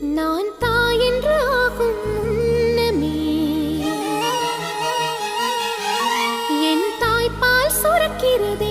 நான் தாயென்று ஆகும் முன்னமே. என் தாய்ப்பால் சுரக்கிறது